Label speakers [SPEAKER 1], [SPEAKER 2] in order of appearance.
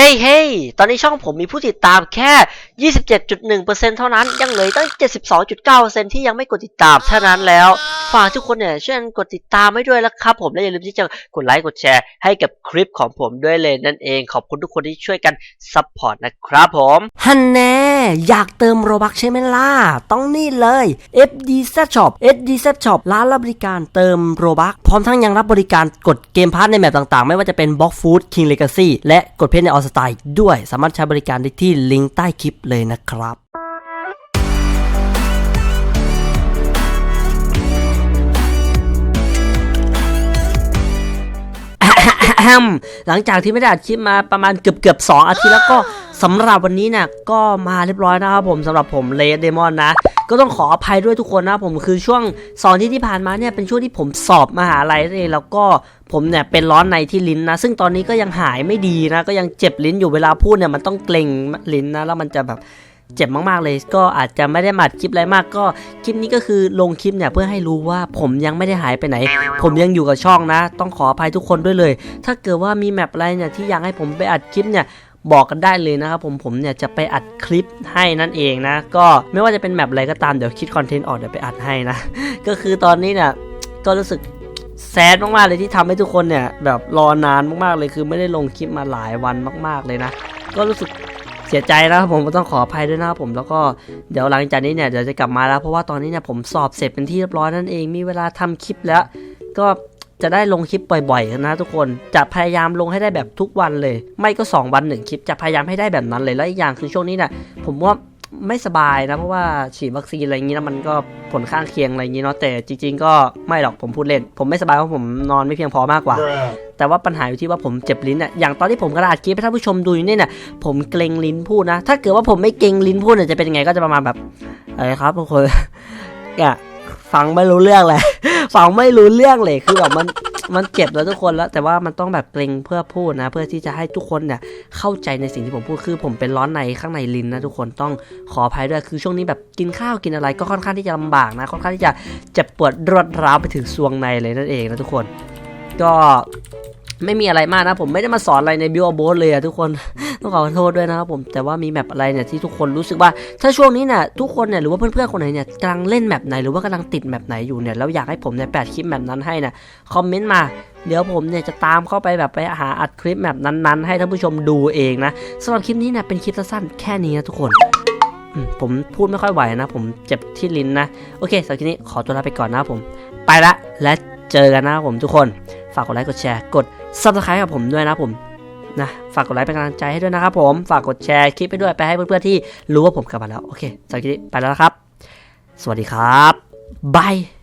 [SPEAKER 1] เฮ้ยเฮ้ยตอนนี้ช่องผมมีผู้ติดตามแค่ 27.1%เท่านั้น ยังเหลือตั้ง 72.9%ที่ยังไม่กดติดตามฉะนั้นแล้ว ฝากทุกคนเนี่ยช่วยกันกดติดตามให้ด้วยนะครับ ผมและอย่าลืมที่จะกดไลค์กดแชร์ให้กับคลิปของผมด้วยเลยนั่นเอง ขอบคุณทุกคนที่ช่วยกันซัพพอร์ตนะครับผม
[SPEAKER 2] ฮันแน่ อยากเติมโรบักใช่ไหมล่ะ ต้องนี่เลย FD Z Shop FD Z Shop ร้านรับบริการเติมโรบักพร้อมทั้งยังรับบริการกดเกมพาร์ทในแมปต่างๆ ไม่ว่าจะเป็น Box Food King Legacy และกดเพจในออสไตล์ด้วย สามารถใช้บริการได้ที่ลิงก์ใต้คลิปเลยนะครับหลังจากที่ไม่ได้อัดคลิปมาประมาณเกือบเกือบสองอาทิตย์แล้วก็ สำหรับวันนี้เนี่ยก็มาเรียบร้อยนะครับผมสำหรับผมเลดเดมอนนะก็ต้องขออภัยด้วยทุกคนนะผมคือช่วงสองที่ที่ผ่านมาเนี่ยเป็นช่วงที่ผมสอบมหาลัยนั่นเองแล้วก็ผมเนี่ยเป็นร้อนในที่ลิ้นนะ ซึ่งตอนนี้ก็ยังหายไม่ดีนะ ก็ยังเจ็บลิ้นอยู่เวลาพูดเนี่ยมันต้องเกร็งลิ้นนะ แล้วมันจะแบบเจ็บมาก ๆ เลย ก็อาจจะไม่ได้มาอัดคลิปอะไรมาก ก็คลิปนี้ก็คือลงคลิปเนี่ยเพื่อให้รู้ว่าผมยังไม่ได้หายไปไหน ผมยังอยู่กับช่องนะ ต้องขออภัยทุกคนด้วยเลย ถ้าเกิดว่ามีแมปอะไรเนี่ยที่อยากให้ผมไปอัดคลิปเนี่ย บอกกันได้เลยนะครับผมผมเนี่ยจะไปอัดคลิปให้นั่นเองนะ ก็ไม่ว่าจะเป็นแมปอะไรก็ตามเดี๋ยวคิดคอนเทนต์ออกเดี๋ยวไปอัดให้นะ ก็คือตอนนี้เนี่ยก็รู้สึกแซดมากๆเลยที่ทำให้ทุกคนเนี่ยแบบรอนานมากๆเลยคือไม่ได้ลงคลิปมาหลายวันมากๆเลยนะ ก็รู้สึกเสียใจนะครับผมก็ต้องขออภัยด้วยนะครับผมแล้วก็เดี๋ยวหลังจากนี้เนี่ยเดี๋ยวจะกลับมาแล้วเพราะว่าตอนนี้เนี่ยผมสอบเสร็จเป็นที่เรียบร้อยนั่นเองมีเวลาทำคลิปแล้ว ก็ จะได้ลงคลิปบ่อยๆนะทุกคนจะพยายามลงให้ได้แบบทุกวันเลย ไม่ก็ 2 วันหนึ่งคลิปจะพยายามให้ได้แบบนั้นเลยแล้วอีกอย่างคือช่วงนี้เนี่ยผมว่าไม่สบายนะเพราะว่าฉีดวัคซีนอะไรอย่างนี้แล้วมันก็ผลข้างเคียงอะไรอย่างนี้เนาะแต่จริง ๆ ก็ไม่หรอกผมพูดเล่น ผมไม่สบายเพราะผมนอนไม่เพียงพอมากกว่า แต่ว่าปัญหาอยู่ที่ว่าผมเจ็บลิ้นอะอย่างตอนที่ผมกระดาษคลิปให้ท่านผู้ชมดูอยู่เนี่ยน่ะผมเกรงลิ้นพูดนะ ถ้าเกิดว่าผมไม่เกรงลิ้นพูดเนี่ยจะเป็นยังไงก็จะประมาณแบบอะไรครับทุกคนเนี่ยฟังไม่รู้เรื่องเลย ฟังไม่รู้เรื่องเลยคือแบบมันมันเจ็บแล้วทุกคนแล้วแต่ว่ามันต้องแบบเกรงเพื่อพูดนะ เพื่อที่จะให้ทุกคนเนี่ยเข้าใจในสิ่งที่ผมพูดคือผมเป็นร้อนในข้างในลิ้นนะทุกคนต้องขออภัยด้วยคือช่วงนี้แบบกินข้าวกินอะไรก็ค่อนข้างที่จะลำบากนะค่อนข้างที่จะเจ็บปวดรวดร้าวไปถึงซวงในเลยนั่นเองนะทุกคน ก็ไม่มีอะไรมากนะผมไม่ได้มาสอนอะไรในบิวโบสเลยอะทุกคน ต้องขอโทษด้วยนะครับผมแต่ว่ามีแมปอะไรเนี่ยที่ทุกคนรู้สึกว่า ถ้าช่วงนี้เนี่ยทุกคนเนี่ยหรือว่าเพื่อนๆคนไหนเนี่ยกำลังเล่นแมปไหนหรือว่ากำลังติดแมปไหนอยู่เนี่ยแล้วอยากให้ผมเนี่ยแปดคลิปแมปนั้นให้นี่ยคอมเมนต์มาเดี๋ยวผมเนี่ยจะตามเข้าไปแบบไปหาอัดคลิปแมปนั้นๆ ให้ท่านผู้ชมดูเองนะสำหรับคลิปนี้เนี่ยเป็นคลิปสั้นๆแค่นี้นะทุกคนผมพูดไม่ค่อยไหวนะ ผมเจ็บที่ลิ้นนะ โอเคสำหรับคลิปนี้ขอตัวลาไปก่อนนะครับผม ไปละและเจอกันนะครับผมทุกคน ฝากกดไลค์กดแชร์กด subscribe กับผมด้วยนะครับผม นะฝากกดไลค์เป็นกำลังใจให้ด้วยนะครับผม ฝากกดแชร์คลิปไปด้วยไปให้เพื่อนๆที่รู้ว่าผมกลับมาแล้ว โอเคสำหรับคลิปนี้ไปแล้วนะครับ สวัสดีครับบาย